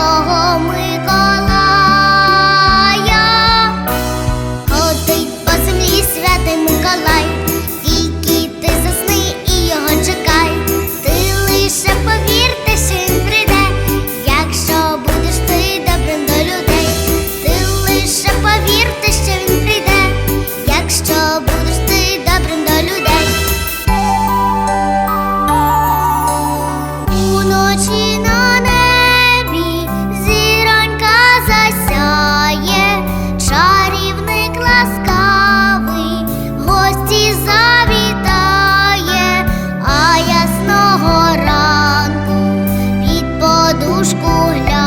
одного. 不了